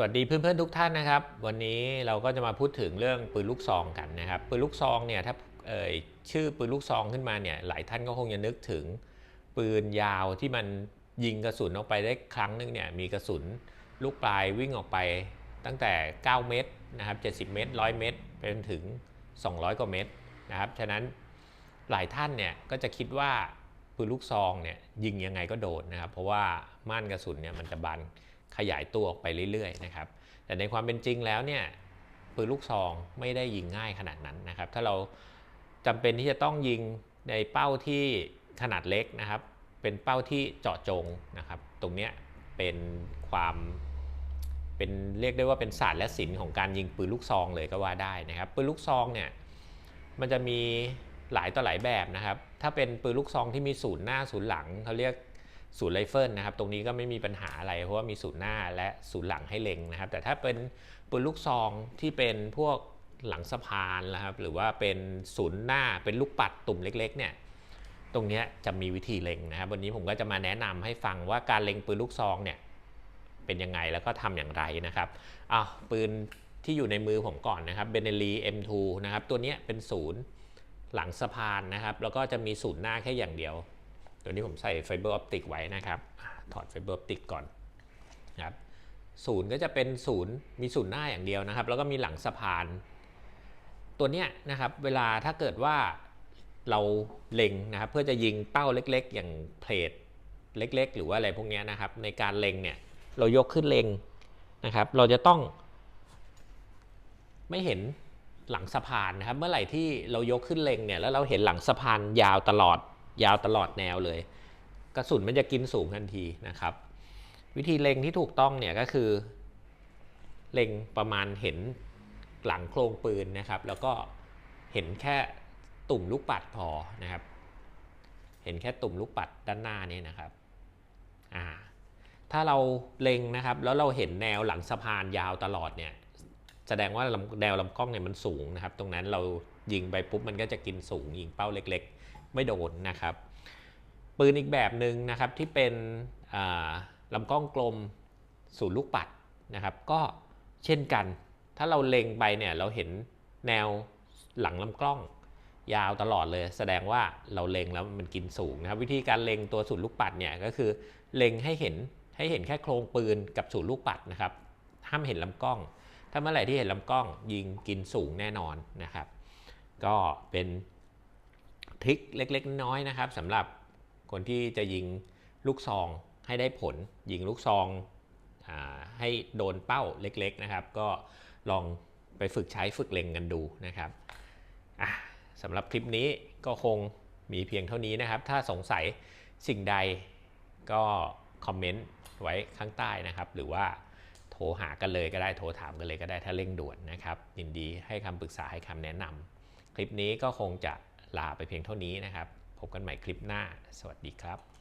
สวัสดีเพื่อนๆทุกท่านนะครับ วันนี้เราก็จะมาพูดถึงเรื่องปืนลูกซองกันนะครับ ปืนลูกซองเนี่ยถ้าเอ่ยชื่อปืนลูกซองขึ้นมาเนี่ยหลายท่านก็คงจะนึกถึง ปืนยาวที่มันยิงกระสุนออกไปได้ครั้งหนึงเนี่ยมีกระสุนลูกปลายวิ่งออกไปตั้งแต่ 9 เมตรนะครับ 70 เมตร 100 เมตรไปจนถึง 200 กว่าเมตรนะครับฉะนั้นหลายท่านเนี่ยก็จะคิดว่าปืนลูกซองเนี่ยยิงยังไงก็โดนนะครับ เพราะว่าม่านกระสุนเนี่ยมันจะบาน ขยายตัวออกไปเรื่อยๆนะครับแต่ในความเป็นจริงแล้วเนี่ยปืนลูกซองไม่ได้ยิงง่ายขนาดนั้นนะครับ ถ้าเราจำเป็นที่จะต้องยิงในเป้าที่ขนาดเล็กนะครับ เป็นเป้าที่เจาะจงนะครับ ตรงเนี้ยเป็นความเป็นเรียกได้ว่าเป็นศาสตร์และศิลป์ของการยิงปืนลูกซองเลยก็ว่าได้นะครับปืนลูกซองเนี่ยมันจะมีหลายต่อหลายแบบนะครับ ถ้าเป็นปืนลูกซองที่มีศูนย์หน้าศูนย์หลังเขาเรียก ศูนย์ไรเฟิลนะครับ ตรงนี้ก็ไม่มีปัญหาอะไร เพราะว่ามีศูนย์หน้าและศูนย์หลังให้เล็งนะครับ แต่ถ้าเป็นปืนลูกซองที่เป็นพวกหลังสะพานนะครับ หรือว่าเป็นศูนย์หน้าเป็นลูกปัดตุ่มเล็ก ๆ เนี่ย ตรงนี้จะมีวิธีเล็งนะครับ วันนี้ผมก็จะมาแนะนำให้ฟังว่าการเล็งปืนลูกซองเนี่ยเป็นยังไงแล้วก็ทำอย่างไรนะครับอ้าวปืนที่อยู่ในมือผมก่อนนะครับเบเนลี M2 นะครับ ตัวนี้เป็นศูนย์หลังสะพานนะครับ แล้วก็จะมีศูนย์หน้าแค่อย่างเดียว ตัวนี้ผมใส่ไฟเบอร์ออปติกไว้นะครับถอดไฟเบอร์ออปติกก่อนนะครับศูนย์ก็จะเป็นศูนย์มีศูนย์หน้าอย่างเดียวนะครับ แล้วก็มีหลังสะพาน ตัวเนี้ยนะครับเวลาถ้าเกิดว่าเราเล็งนะครับเพื่อจะยิงเป้าเล็ก ๆ อย่างเพลทเล็ก ๆ หรือว่าอะไรพวกนี้นะครับ ในการเล็งเนี่ยเรายกขึ้นเล็งนะครับ เราจะต้อง ไม่เห็นหลังสะพานนะครับ เมื่อไหร่ที่เรายกขึ้นเล็งเนี่ยแล้วเราเห็นหลังสะพานยาวตลอด ยาวตลอดแนวเลย กระสุนมันจะกินสูงทันทีนะครับ วิธีเล็งที่ถูกต้องเนี่ยก็คือ เล็งประมาณเห็นหลังโครงปืนนะครับ แล้วก็เห็นแค่ตุ่มลูกปัดพอนะครับ เห็นแค่ตุ่มลูกปัดด้านหน้านี่นะครับอ่าถ้าเราเล็งนะครับ แล้วเราเห็นแนวหลังสะพานยาวตลอดเนี่ยแสดงว่าลำแนวลำกล้องเนี่ยมันสูงนะครับ ตรงนั้นเรา ยิงไปปุ๊บมันก็จะกินสูงยิงเป้าเล็กๆ ไม่โดนนะครับ ปืนอีกแบบหนึ่งนะครับที่เป็นลำกล้องกลมศูนลูกปัดนะครับ ก็เช่นกัน ถ้าเราเล็งไปเนี่ยเราเห็นแนวหลังลำกล้องยาวตลอดเลย แสดงว่าเราเล็งแล้วมันกินสูงนะครับ วิธีการเล็งตัวศูนย์ลูกปัดเนี่ยก็คือเล็งให้เห็นให้เห็นแค่โครงปืนกับศูนย์ลูกปัดนะครับห้ามเห็นลำกล้อง ถ้าเมื่อไหร่ที่เห็นลำกล้องยิงกินสูงแน่นอนนะครับ ก็เป็นทริคเล็กๆ น้อยๆนะครับสำหรับคนที่จะยิงลูกซองให้ได้ผล ยิงลูกซองอให้โดนเป้าเล็กๆนะครับ ก็ลองไปฝึกใช้ฝึกเล็งกันดูนะครับสำหรับคลิปนี้ก็คงมีเพียงเท่านี้นะครับ ถ้าสงสัยสิ่งใดก็คอมเมนต์ไว้ข้างใต้นะครับ หรือว่าโทรหากันเลยก็ได้โทรถามกันเลยก็ได้ถ้าเร่งด่วนนะครับยินดีให้คำปรึกษาให้คำแนะนำ ลิปนี้ก็คงจะลาไปเพียงเท่านี้นะครับ พบกันใหม่คลิปหน้า สวัสดีครับ